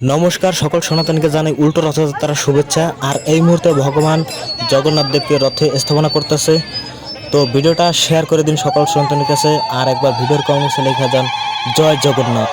নমস্কার, সকল সনাতনকে জানাই উল্টো রথযাত্রার শুভেচ্ছা। আর এই মুহূর্তে ভগবান জগন্নাথ দেবকে রথে স্থাপনা করতেছে। তো ভিডিওটা শেয়ার করে দিন সকল সনাতনের কাছে। আর একবার ভিডিওর কমেন্টসে লেখা যান। জয় Jagannath.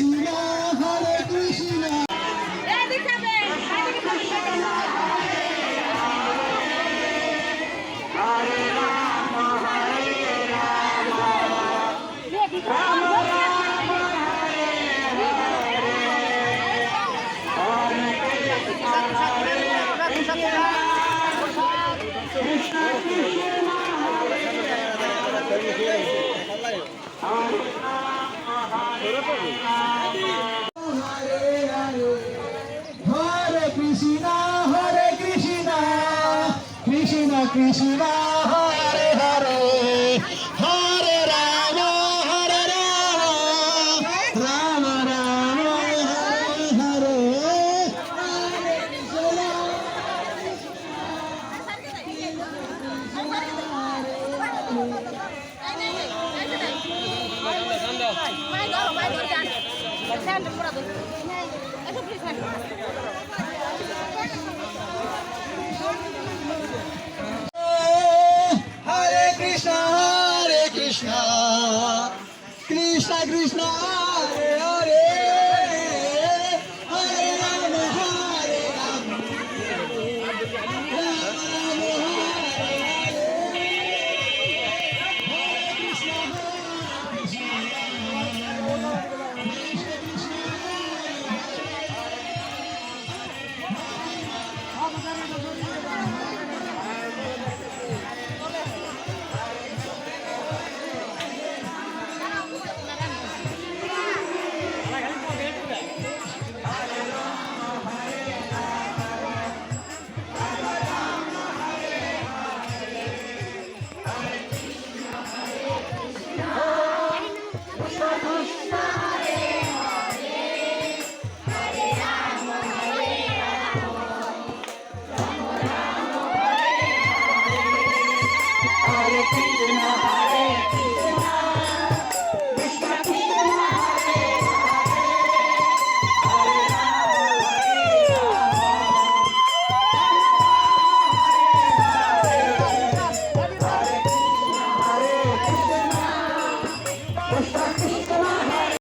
You know. Krishna Krishna, Hare Hare, Hare Rama, Hare Rama, Rama Rama, Hare Hare, Hare Krishna, Hare Está Krishna